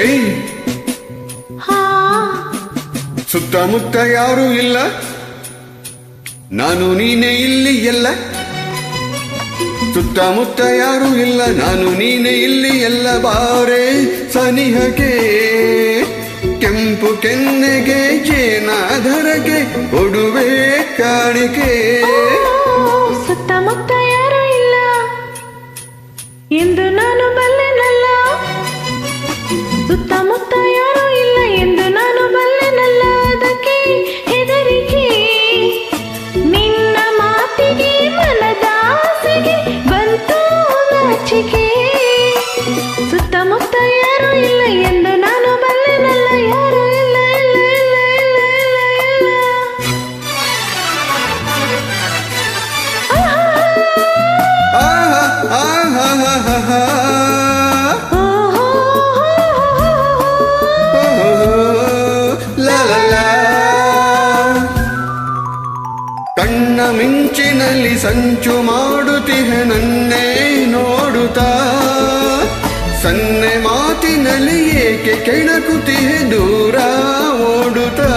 ಏಯ್! ಸುತ್ತಮುತ್ತ ಯಾರು ಇಲ್ಲ. ನಾನು ನೀನೆ ಇಲ್ಲಿ ಎಲ್ಲ. ಸುತ್ತಮುತ್ತ ಯಾರು ಇಲ್ಲ ನಾನು ನೀನೆ ಇಲ್ಲಿ ಎಲ್ಲ ಬಾರೆ. ಸನಿಹಗೆ ಕೆಂಪು ಕೆನ್ನೆಗೆ ಜೇನಾಧರಗೆ ಒಡುವೆ ಕಾಣಿಕೆ. கருத்தோலச்சிக்கே ಸಂಚು ಮಾಡುತ್ತಿಹೆ ನನ್ನೇ ನೋಡುತ್ತಾ? ಸನ್ನೆ ಮಾತಿನಲ್ಲಿ ಏಕೆ ಕೆಣಕುತ್ತಿಹೆ ದೂರ ಓಡುತ್ತಾ?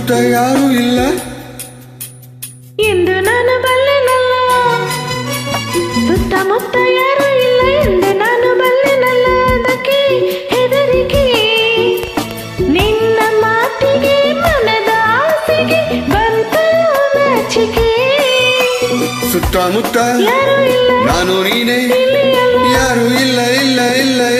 ಸುತ್ತಮುತ್ತ ಯಾರೂ ಇಲ್ಲ ಎಂದು ನಾನು ಬಲ್ಲೆನಲ್ಲ ಸುತ್ತಮುತ್ತ ಯಾರೂ ಇಲ್ಲ ಎಂದು ನಾನು ಬಲ್ಲೆನಲ್ಲ ಅದಕ್ಕೆ ಹೆದರಿಕೆ ನಿನ್ನ ಮಾತಿಗೆ ಮನದ ಆಸೆಗೆ ಬಂತು ನಾಚಿಕೆ ಸುತ್ತಮುತ್ತ ಯಾರೂ ಇಲ್ಲ ನಾನು ನೀನೇ ಇಲ್ಲಿ ಅಲ್ಲ. ಯಾರು ಇಲ್ಲ ಇಲ್ಲ ಇಲ್ಲ ಇಲ್ಲ ಇಲ್ಲ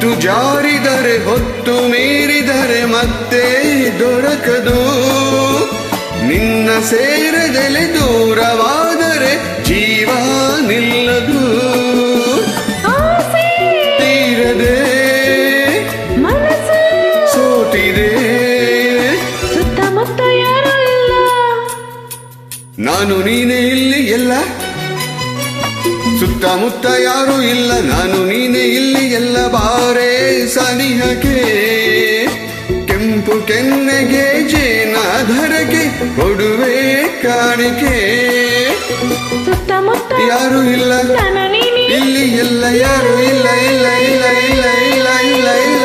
ಮುತ್ತು ಜಾರಿದರೆ ಹೊತ್ತು ಮೀರಿದರೆ ಮತ್ತೆ ದೊರಕದು. ನಿನ್ನ ಸೇರದೆಲೆ ದೂರವಾದರೆ ಜೀವ ನಿಲ್ಲದು. ತೀರದೆ ಸೋತಿದೆ. ಸುತ್ತಮುತ್ತ ನಾನು ನೀನೇ ಇಲ್ಲಿ ಸುತ್ತಮುತ್ತ ಯಾರೂ ಇಲ್ಲ ನಾನು ನೀನೆ ಇಲ್ಲಿ ಎಲ್ಲ ಬಾರೆ ಸನಿಹಕ್ಕೆ. ಕೆಂಪು ಕೆನ್ನೆಗೆ ಜೇನಾಧರಗೆ ಕೊಡುವೆ ಕಾಣಿಕೆ. ಸುತ್ತಮುತ್ತ ಯಾರು ಇಲ್ಲ ಇಲ್ಲಿ ಎಲ್ಲ ಯಾರು ಇಲ್ಲ ಇಲ್ಲ ಇಲ್ಲ ಇಲ್ಲ ಇಲ್ಲ ಇಲ್ಲ ಇಲ್ಲ.